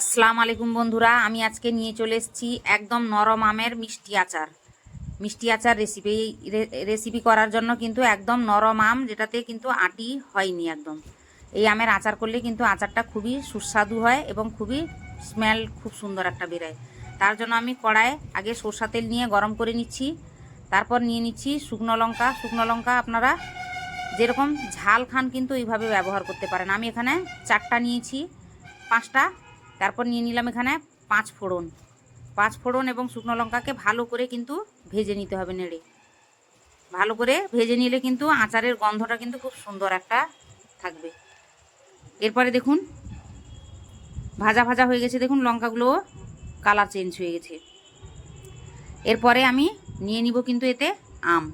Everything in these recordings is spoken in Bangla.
আসসালামু আলাইকুম বন্ধুরা, আমি আজকে নিয়ে চলে এসেছি একদম নরম আমের মিষ্টি আচার। মিষ্টি আচার রেসিপি রেসিপি করার জন্য কিন্তু একদম নরম আম, যেটাতে কিন্তু আটি হয়নি একদম। এই আমের আচার করলে কিন্তু আচারটা খুবই সুস্বাদু হয় এবং খুবই স্মেল খুব সুন্দর একটা বেরোয়। তার জন্য আমি কড়ায় আগে সরষা তেল নিয়ে গরম করে নিচ্ছি। তারপর নিয়ে নিচ্ছি শুকনো লঙ্কা। শুকনো লঙ্কা আপনারা যেরকম ঝাল খান কিন্তু এইভাবে ব্যবহার করতে পারেন। আমি এখানে চারটা নিয়েছি, পাঁচটা তারপর নিয়ে নিলাম এখানে পাঁচ ফোড়ন। পাঁচ ফোড়ন এবং শুকনো লঙ্কাকে ভালো করে কিন্তু ভেজে নিতে হবে নেড়ে। ভালো করে ভেজে নিলে কিন্তু আচারের গন্ধটা কিন্তু খুব সুন্দর একটা থাকবে। এরপরে দেখুন, ভাজা ভাজা হয়ে গেছে। দেখুন, লঙ্কাগুলো কালার চেঞ্জ হয়ে গেছে। এরপরে আমি নিয়ে নিব কিন্তু এতে আম।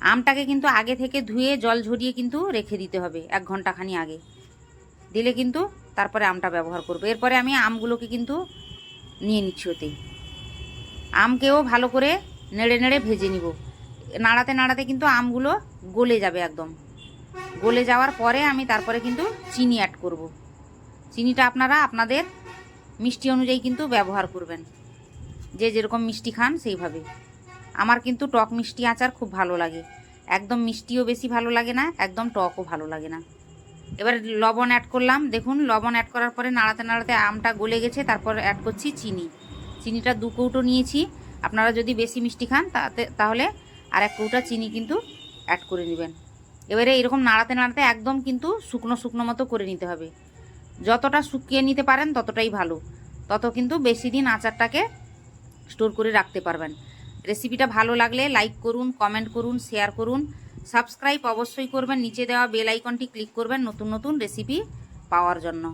আমটাকে কিন্তু আগে থেকে ধুয়ে জল ঝরিয়ে কিন্তু রেখে দিতে হবে এক ঘন্টাখানি আগে। দিলে কিন্তু তারপরে আমটা ব্যবহার করব। এরপরে আমি আমগুলোকে কিন্তু নিয়ে নিচ্ছি ওতে। আমকেও ভালো করে নেড়ে নেড়ে ভেজে নিব। নাড়াতে নাড়াতে কিন্তু আমগুলো গলে যাবে একদম। গলে যাওয়ার পরে আমি তারপরে কিন্তু চিনি অ্যাড করব। চিনিটা আপনারা আপনাদের মিষ্টি অনুযায়ী কিন্তু ব্যবহার করবেন। যে যেরকম মিষ্টি খান সেইভাবে। আমার কিন্তু টক মিষ্টি আচার খুব ভালো লাগে। একদম মিষ্টিও বেশি ভালো লাগে না, একদম টকও ভালো লাগে না। এবার লবণ অ্যাড করলাম। দেখুন, লবণ অ্যাড করার পরে নাড়াতে নাড়াতে আমটা গলে গেছে, তারপর অ্যাড করছি চিনি। চিনিটা দু কৌটো নিয়েছি। আপনারা যদি বেশি মিষ্টি খান, তাতে, তাহলে আর এক কৌটা চিনি কিন্তু অ্যাড করে নেবেন। এবারে এরকম নাড়াতে নাড়াতে একদম কিন্তু শুকনো শুকনো মতো করে নিতে হবে। যতটা শুকিয়ে নিতে পারেন, ততটাই ভালো। তত কিন্তু বেশি দিন আচারটাকে স্টোর করে রাখতে পারবেন। রেসিপিটা ভালো লাগলে লাইক করুন কমেন্ট করুন শেয়ার করুন। সাবস্ক্রাইব অবশ্যই করবেন নিচে দেওয়া বেল আইকনটি ক্লিক করবেন নতুন নতুন রেসিপি পাওয়ার জন্য।